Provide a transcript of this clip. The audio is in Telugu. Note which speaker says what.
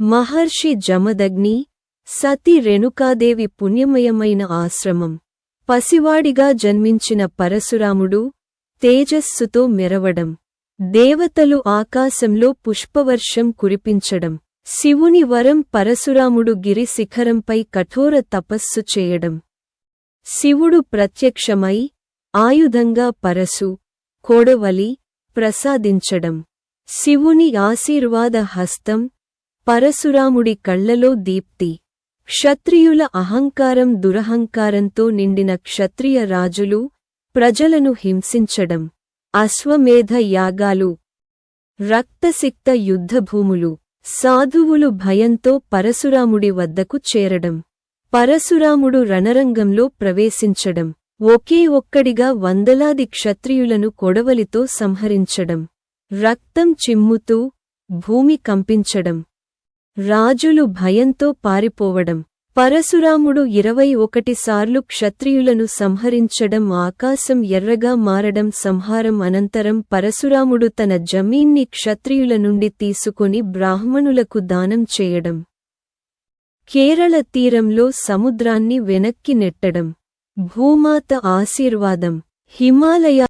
Speaker 1: మహర్షి జమదగ్ని సతి రేణుకాదేవి పుణ్యమయమైన ఆశ్రమం. పసివాడిగా జన్మించిన పరశురాముడు తేజస్సుతో మెరవడం. దేవతలు ఆకాశంలో పుష్పవర్షం కురిపించడం. శివుని వరం పరశురాముడు గిరి శిఖరంపై కఠోర తపస్సు చేయడం. శివుడు ప్రత్యక్షమై ఆయుధంగా పరశు కోడవలి ప్రసాదించడం. శివుని ఆశీర్వాద హస్తం పరశురాముడి కళ్ళలో దీప్తి. క్షత్రియుల అహంకారం దురహంకారంతో నిండిన క్షత్రియ రాజులు ప్రజలను హింసించడం. అశ్వమేధ యాగాలు. రక్తసిక్త యుద్ధభూములు. సాధువులు భయంతో పరశురాముడి వద్దకు చేరడం. పరశురాముడు రణరంగంలో ప్రవేశించడం. ఒకే ఒక్కడిగా వందలాది క్షత్రియులను కొడవలితో సంహరించడం. రక్తం చిమ్ముతూ భూమి కంపించడం. రాజులు భయంతో పారిపోవడం. పరశురాముడు ఇరవై ఒకటి సార్లు క్షత్రియులను సంహరించడం ఆకాశం ఎర్రగా మారడం సంహారం అనంతరం పరశురాముడు తన జమీన్ని క్షత్రియుల నుండి తీసుకొని బ్రాహ్మణులకు దానం చేయడం. కేరళ తీరంలో సముద్రాన్ని వెనక్కి నెట్టడం. భూమాత ఆశీర్వాదం. హిమాలయ